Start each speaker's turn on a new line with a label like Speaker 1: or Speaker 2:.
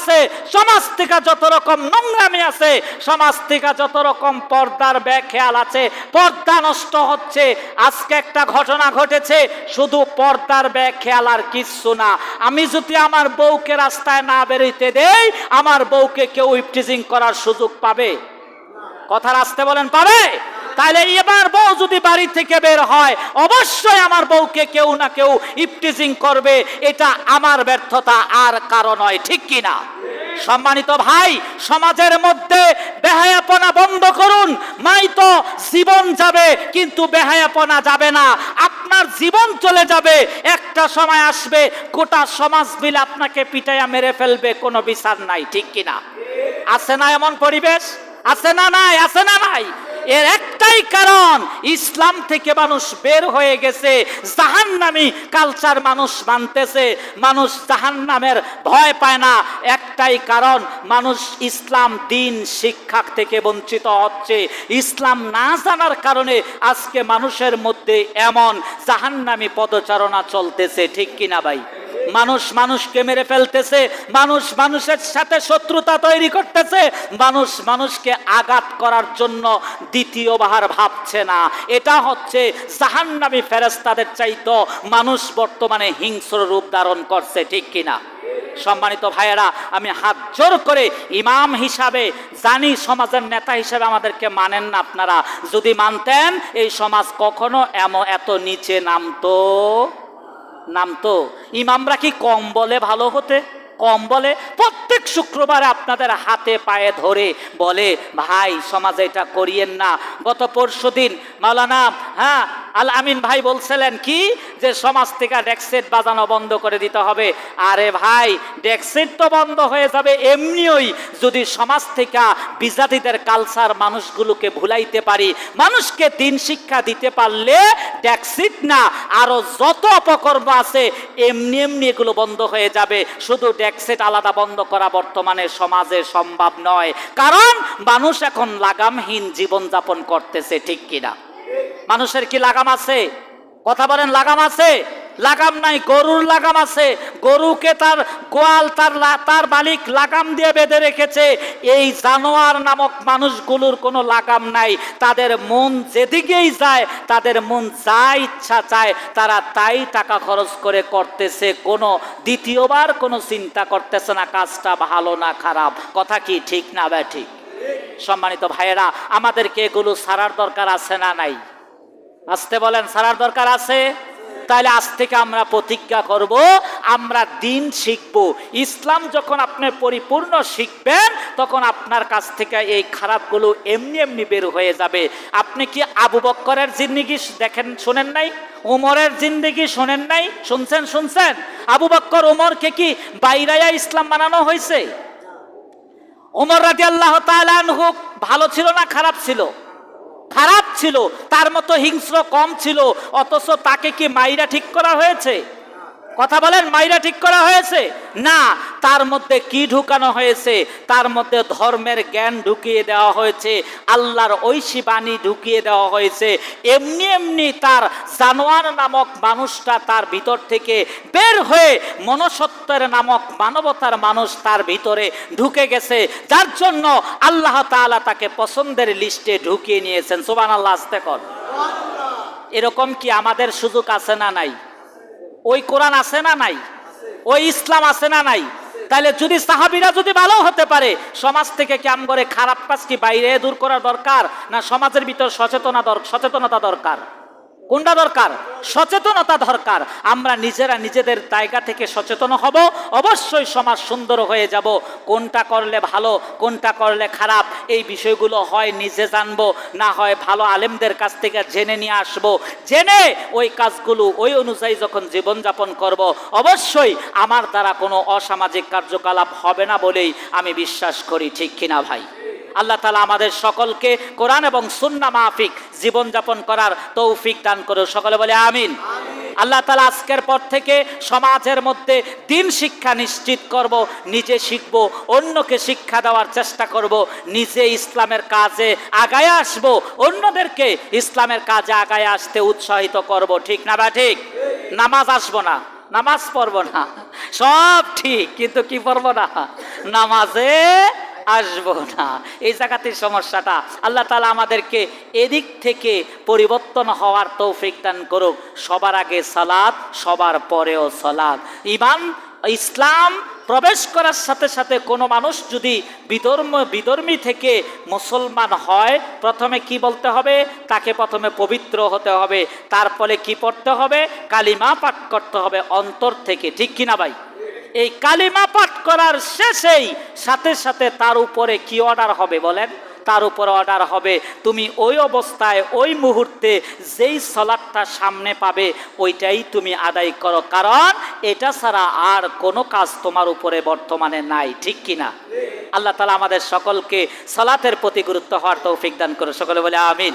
Speaker 1: আছে, সমাজ থেকে যত রকম নোংরামি আছে, সমাজ থেকে যত রকম পর্দার খেয়াল আছে, পর্দা নষ্ট হচ্ছে, আজকে একটা ঘটনা ঘটেছে, শুধু পর্দার খেয়াল আর কিচ্ছু না। আমি যদি আমার বউকে রাস্তায় না বেরোইতে দেই, আমার বউকে কেউ ইপটিজিং করার সুযোগ পাবে? কথা রাস্তে বলেন, পাবে? তাহলে এবার বউ যদি বাড়ি থেকে বের হয়, অবশ্যই আমার বউকে কেউ না কেউ ইফটিজিং করবে। এটা আমার ব্যর্থতা, আর কারও নয়। ঠিক কি না? সম্মানিত ভাই, সমাজের মধ্যে বেহায়াপনা বন্ধ করুন। নাই তো জীবন যাবে, কিন্তু বেহায়াপনা যাবে না। আপনার জীবন চলে যাবে। একটা সময় আসবে, গোটা সমাজ মিলে আপনাকে পিটাইয়া মেরে ফেলবে। কোনো বিচার নাই। ঠিক কিনা আছে না এমন পরিবেশ? আছে না নাই? আছে না নাই? এর একটাই কারণ, ইসলাম থেকে মানুষ বের হয়ে গেছে, জাহান্নামি কালচার মানুষ মানতেছে, মানুষ জাহান্নামের ভয় পায় না। একটাই কারণ, মানুষ ইসলাম দিন শিক্ষা থেকে বঞ্চিত হচ্ছে। ইসলাম না জানার কারণে আজকে মানুষের মধ্যে এমন জাহান্নামি পদচারণা চলতেছে, ঠিক কিনা ভাই? মানুষ মানুষকে মেরে ফেলতেছে, মানুষ মানুষের সাথে শত্রুতা তৈরি করতেছে, মানুষ মানুষকে আঘাত করার জন্য দ্বিতীয়বার ভাবছে না। এটা হচ্ছে জাহান্নামী ফেরেস্তাদের চাইতো মানুষ বর্তমানে হিংস্র রূপ ধারণ করছে, ঠিক কিনা? সম্মানিত ভাইয়েরা, আমি হাত জোর করে ইমাম হিসাবে, জানি সমাজের নেতা হিসাবে আমাদেরকে মানেন না আপনারা। যদি মানতেন, এই সমাজ কখনো এমন এত নিচে নামতো। নামতো ইমামরা কি কম বলে ভালো হতে? কম বলে, প্রত্যেক শুক্রবারে আপনাদের হাতে পায়ে ধরে বলে, ভাই, সমাজে এটা করিয়েন না। গত পরশু দিন মাওলানা হ্যাঁ আল আমিন ভাই বলছিলেন কি? যে সমাজ থেকে ডেক্সেট বাজানো বন্ধ করে দিতে হবে। আরে ভাই ডেক্সেট তো বন্ধ হয়ে যাবে এমনিই। যদি সমাজ থেকে বিজাতিদের কালচার মানুষগুলোকে ভুলাইতে পারি, মানুষকে দিন শিক্ষা দিতে পারলে ডেক্সিট না, আরও যত অপকর্ম আছে, এমনি এমনি এগুলো বন্ধ হয়ে যাবে। শুধু ডেক্সেট আলাদা বন্ধ করা বর্তমানে সমাজে সম্ভব নয়। কারণ মানুষ এখন লাগামহীন জীবনযাপন করতেছে, ঠিক কিনা? মানুষের কি লাগাম আছে? কথা বলেন, লাগাম আছে? লাগাম নাই, গরুর লাগাম আছে। গরুকে তার গোয়াল, তার তার মালিক লাগাম দিয়ে বেঁধে রেখেছে। এই জানোয়ার নামক মানুষগুলোর কোনো লাগাম নাই। তাদের মন যেদিকেই যায়, তাদের মন যা ইচ্ছা চায়, তারা তাই টাকা খরচ করে করতেছে। কোনো দ্বিতীয়বার কোনো চিন্তা করতেছে না, কাজটা ভালো না খারাপ। কথা কি ঠিক না ব্যা ঠিক সম্মানিত ভাইয়েরা, আমাদেরকে এগুলো সারার দরকার আছে না নাই? আসতে বলেন, সারার দরকার আছে? তাহলে আজ থেকে আমরা প্রতিজ্ঞা করব, আমরা দিন শিখব। ইসলাম যখন আপনি পরিপূর্ণ শিখবেন, তখন আপনার কাছ থেকে এই খারাপগুলো এমনি এমনি বের হয়ে যাবে। আপনি কি আবু বক্করের জিন্দিগি দেখেন, শোনেন নাই? উমরের জিন্দিগি শোনেন নাই? শুনছেন শুনছেন? আবু বক্কর উমরকে কি বাইরায়া ইসলাম বানানো হয়েছে? ওমর রাজি আল্লাহ হোক ভালো ছিল না খারাপ ছিল? খারাপ ছিল তার মতো হিংস্র কম ছিল অথচ তাকে কি মাইরা ঠিক করা হয়েছে? কথা বলেন, মাইরা ঠিক করা হয়েছে? না, তার মধ্যে কি ঢুকানো হয়েছে? তার মধ্যে ধর্মের জ্ঞান ঢুকিয়ে দেওয়া হয়েছে, আল্লাহর ঐশী বাণী ঢুকিয়ে দেওয়া হয়েছে। এমনি এমনি তার জানোয়ার নামক মানুষটা তার ভিতর থেকে বের হয়ে মনসত্বের নামক মানবতার মানুষ তার ভিতরে ঢুকে গেছে। যার জন্য আল্লাহ তাআলা তাকে পছন্দের লিস্টে ঢুকিয়ে নিয়েছেন। সোবান আল্লাহ আসতে কর। এরকম কি আমাদের সুযোগ আছে না নাই? ওই কোরআন আছে না নাই? ওই ইসলাম আছে না নাই? তাহলে যদি সাহাবিরা যদি ভালো হতে পারে, সমাজ থেকে কেমন করে খারাপ কাজ কি বাইরে দূর করা দরকার? না সমাজের ভিতর সচেতনা সচেতনতা দরকার? কোনটা দরকার, সচেতনতা দরকার। আমরা নিজেরা নিজেদের জায়গা থেকে সচেতন হব, অবশ্যই সমাজ সুন্দর হয়ে যাব। কোনটা করলে ভালো, কোনটা করলে খারাপ, এই বিষয়গুলো হয় নিজে জানব, না হয় ভালো আলেমদের কাছ থেকে জেনে নিয়ে আসব। জেনে ওই কাজগুলো, ওই অনুযায়ী যখন জীবনযাপন করব, অবশ্যই আমার দ্বারা কোনো অসামাজিক কার্যকলাপ হবে না বলেই আমি বিশ্বাস করি, ঠিক কিনা ভাই? আল্লাহ তালা আমাদের সকলকে কোরআন এবং সুন্না মাফিক জীবনযাপন করার তৌফিক দান করো সকলে বলে আমিন। আল্লাহ তালা আজকের পর থেকে সমাজের মধ্যে দিন শিক্ষা নিশ্চিত করব নিজে শিখব অন্যকে শিক্ষা দেওয়ার চেষ্টা করব নিজে ইসলামের কাজে আগায় আসব অন্যদেরকে ইসলামের কাজে আগায় আসতে উৎসাহিত করব। ঠিক না বা ঠিক? নামাজ আসব না নামাজ পড়ব না। সব ঠিক কিন্তু কি পড়ব না? নামাজে আসব না। এই জায়গাতে সমস্যাটা। আল্লাহ তালা আমাদেরকে এদিক থেকে পরিবর্তন হওয়ার তৌফিক দান করুক। সবার আগে সালাদ সবার পরেও সালাদ ইমান ইসলাম প্রবেশ করার সাথে সাথে কোনো মানুষ যদি বিধর্ম, বিধর্মী থেকে মুসলমান হয়, প্রথমে কি বলতে হবে? তাকে প্রথমে পবিত্র হতে হবে। তারপরে কি পড়তে হবে? কালিমা পাঠ করতে হবে অন্তর থেকে। ঠিক কিনা ভাই? এই কালিমা পাঠ করার শেষেই সাথে সাথে তার উপরে কি অর্ডার হবে বলেন? তার উপর অর্ডার হবে, তুমি ওই অবস্থায়, ওই মুহূর্তে যেই সলাটটা সামনে পাবে, ওইটাই তুমি আদায় করো। কারণ এটা ছাড়া আর কোনো কাজ তোমার উপরে বর্তমানে নাই, ঠিক কিনা আল্লাহ তালা আমাদের সকলকে সলাতের প্রতি গুরুত্ব হওয়ার তৌফিক দান করে সকলে বলে আমিন।